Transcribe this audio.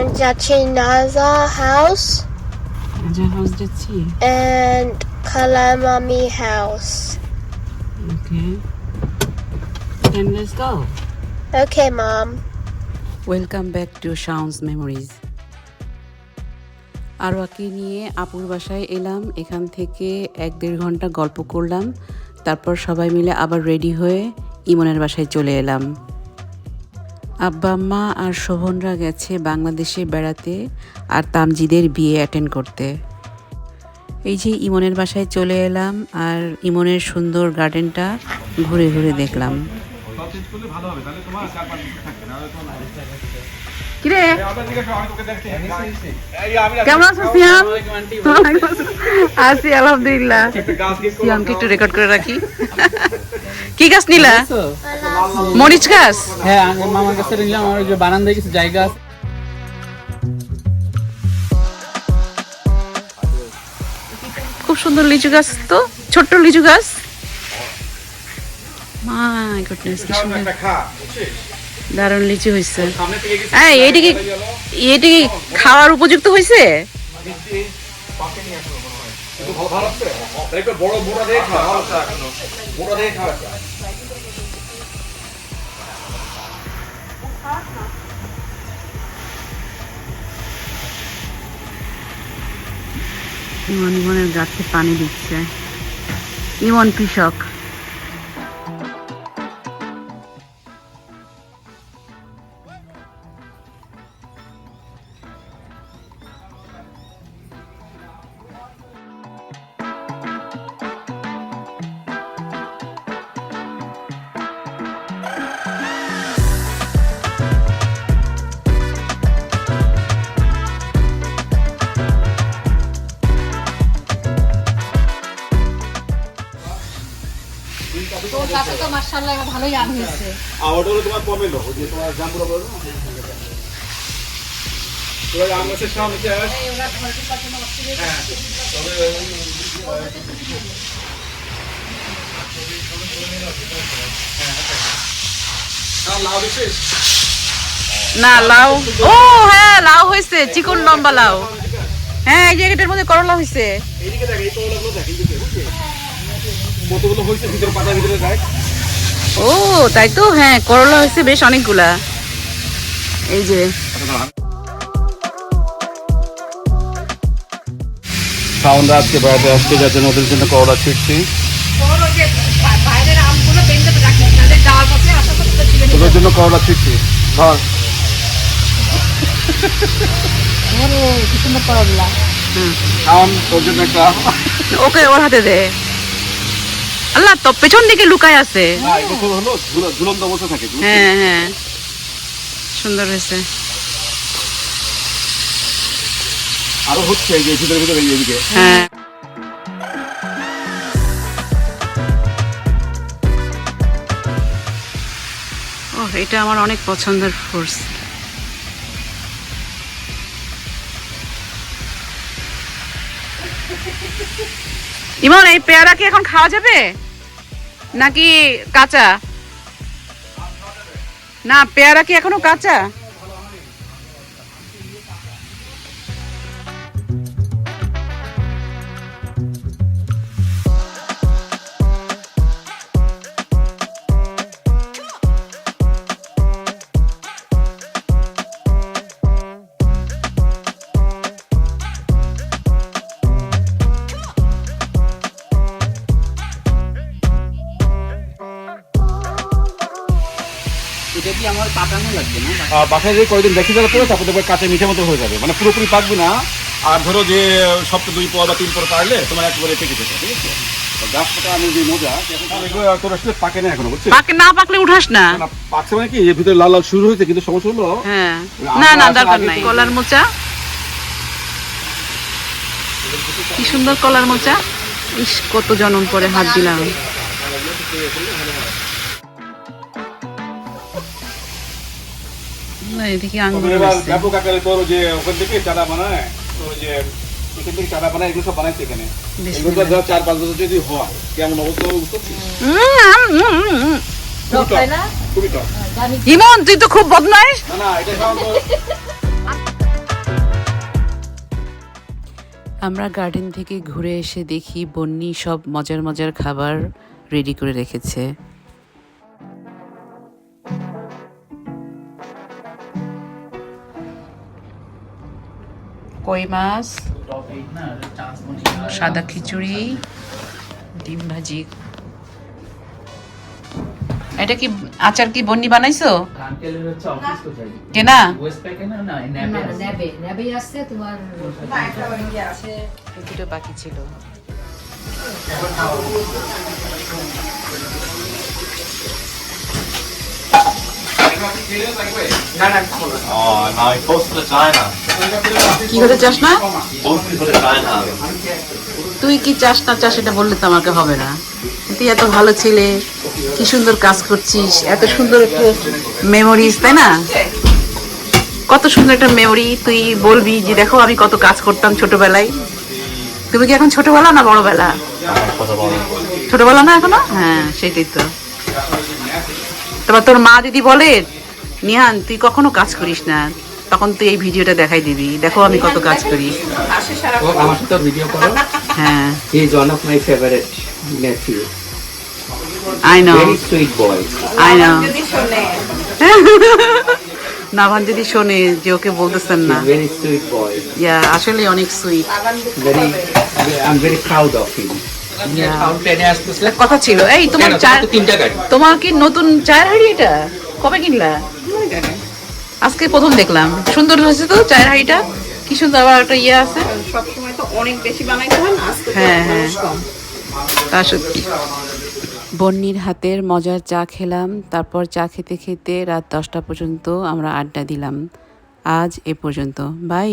and Jachinaza house যা house যাচ্ছি and Kalamami house. Okay then let's go Okay, Mom. Welcome back to sounds memories আরোয়াকে নিয়ে আপুর বাসায় এলাম। এখান থেকে এক দেড় ঘণ্টা গল্প করলাম। তারপর সবাই মিলে আবার রেডি হয়ে ইমনের বাসায় চলে এলাম। আব্বা, আম্মা আর শোভনরা গেছে বাংলাদেশে বেড়াতে আর তামজিদের বিয়ে অ্যাটেন্ড করতে। এই যে ইমনের বাসায় চলে এলাম আর ইমনের সুন্দর গার্ডেনটা ঘুরে ঘুরে দেখলাম। কিরে? কেমন আছো সিয়াম? আছি আলহামদুলিল্লাহ। সিয়ামকে একটু রেকর্ড করে রাখি। কি গাছ নিলা? মরিচ গাছ? হ্যাঁ মামার কাছে নিলাম আমার যে বারান্দায় কিছু জায়গা আছে। খুব সুন্দর লিচু গাছ তো ছোট্ট লিচু গাছ। মাই গুডনেস কি সুন্দর। দারুণ লিচু হয়েছে হ্যাঁ এইটা কি এইটা কি খাওয়ার উপযুক্ত হয়েছে দিয়ে খাওয়া মোটা দিয়ে খাওয়া ইমন ইমনের গাছে পানি দিচ্ছে ইমন কৃষক আর ওটা হলো তোমার পমেলো ওই যে তোমার জাম্বুরা বলো না? তোমার আম গাছের সামনে যে আস হ্যাঁ তবে হ্যাঁ। লাউ না লাউ। ও হ্যাঁ লাউ হয়েছে চিকন লম্বা লাউ। হ্যাঁ এই জায়গাটার মধ্যে করলা হয়েছে। এইদিকে দেখ এই কলাগুলো দেখ এইদিকে বুঝছিস কতগুলো হয়েছে? ভিতরে পাতার ভিতরে দেখ ও তাই তো? হ্যাঁ করলা হয়েছে বেশ অনেকগুলা। এই যে। সাউন্ড আজকে আসতে যাচ্ছে ওদের জন্য করলা ছিটছি। তোদের জন্য করলা ছিটছি। ধর। সাউন্ড জন্য একটা। ওকে ওর হাতে দে। আল্লাহ তো পেছন দিকে লুকায় আছে। ঝুলন্ত থাকে হ্যাঁ হ্যাঁ। সুন্দর হয়েছে। আরও হচ্ছে এই যে ভিতরে ভিতরে এই এদিকে হ্যাঁ। ও এটা আমার অনেক পছন্দের ফ্রুটস। ইমন এই পেয়ারা কি এখন খাওয়া যাবে? নাকি কাঁচা? না পেয়ারা কি এখনও কাঁচা? এটা কি আমার পাকানো লাগবে না? বাসায় যে কয়েকদিন পরে তারপর দেখবে কাঁচা মিঠে মতো হয়ে যাবে। মানে পুরোপুরি পাকবে না। আর ধরো যে সপ্তাহে দুই পর বা তিন পর পারলে তোমার একেবারে পেকে যেতে ঠিক আছে? তো আমি যে মজা তোর আসলে পাকে না এখনও বুঝছিস? পাকে না পাকলে উঠাস না। না, পাকছে মানে কি? এর ভিতরে লাল লাল শুরু হয়েছে কিন্তু সমস্যা হলো হ্যাঁ। না না দরকার নাই। কলার মোচা। কি সুন্দর কলার মোচা। ইস কত জনম পরে হাত দিলাম। এদিকে যে ওখান থেকে বানায় তো যে থেকে চারা বানায় এগুলো সব বানাইছে এখানে। চার পাঁচ বছর যদি তো খুব না আমরা গার্ডেন থেকে ঘুরে এসে দেখি বন্নি সব মজার মজার খাবার রেডি করে রেখেছে। কই মাছ সাদা খিচুড়ি ডিম ভাজি এটা কি আচার কি বন্নি বানাইছো কেনা না না না না বাকি ছিল Oh, now কি হতে চাস না. তুই কি চাস না চাস এটা বললে তো আমাকে হবে না। তুই এত ভালো ছেলে কি সুন্দর কাজ করছিস এত সুন্দর একটা মেমোরিজ তাই না? কত সুন্দর একটা মেমোরি তুই বলবি যে দেখো আমি কত কাজ করতাম ছোটবেলায়। তুমি কি এখন ছোটবেলা না বড়বেলা? ছোটবেলা না এখনও? হ্যাঁ সেটাই তো। তারপর তোর মা যদি বলে নিহান তুই কখনো কাজ করিস না। তখন তুই এই ভিডিওটা দেখাই দিবি। দেখো আমি কত কাজ করি। ও আমার সাথে ভিডিও করো। হ্যাঁ। He is one of my favorite nephew. I know Very sweet boy. I know Navan যদি শোনে। যে ওকে বলতেছেন না। Very sweet boy. ইয়া আসলে অনেক sweet Very, I'm very proud of him. Sound ট্রেনে আসতেছে। কথা ছিল। এই তোমার তোমার কি নতুন চায়ের হাড়ি এটা? কবে কিনলা? আজকে প্রথম দেখলাম। সুন্দর হয়েছে তো চায়ের হাঁড়িটা? কি সুন্দর আবার একটা ইয়ে আছে। সবসময় তো অনেক বেশি বানাইতে হয় না আজকে হ্যাঁ, হ্যাঁ। তা সত্যি। বন্নির হাতের মজার চা খেলাম তারপর চা খেতে খেতে রাত দশটা পর্যন্ত আমরা আড্ডা দিলাম। আজ এ পর্যন্ত। বাই।